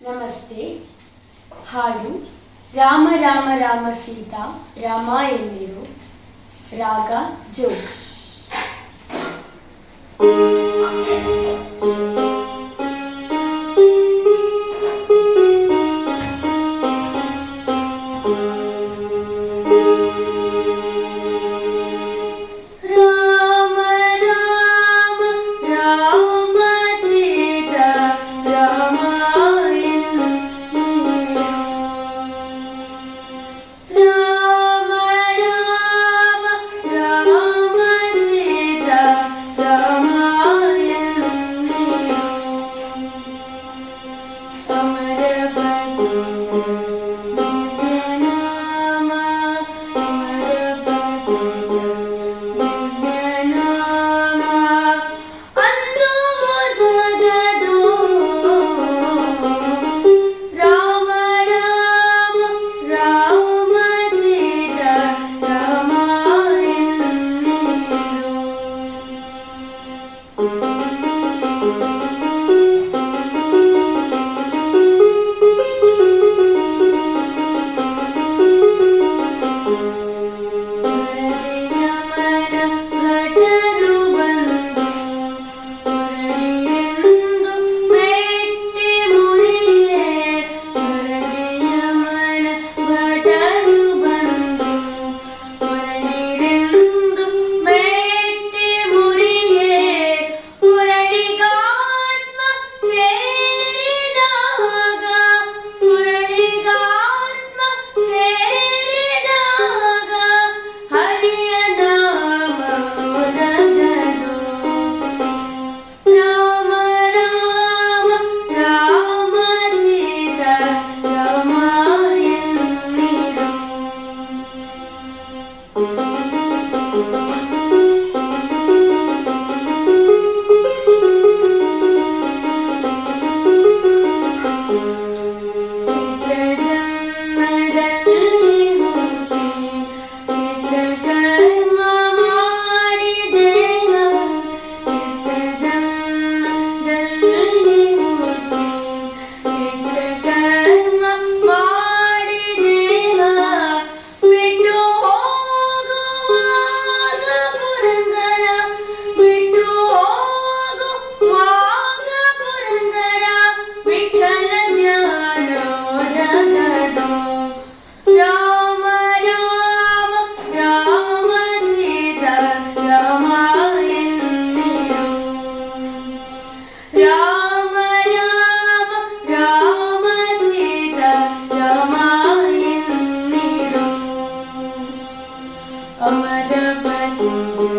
ನಮಸ್ತೆ ಹಾಡು ರಾಮ ರಾಮ ರಾಮ ಸೀತಾ ರಾಮ ಎಂದಿರು ರಾಗ ಜೋಗ್ Oh, my God.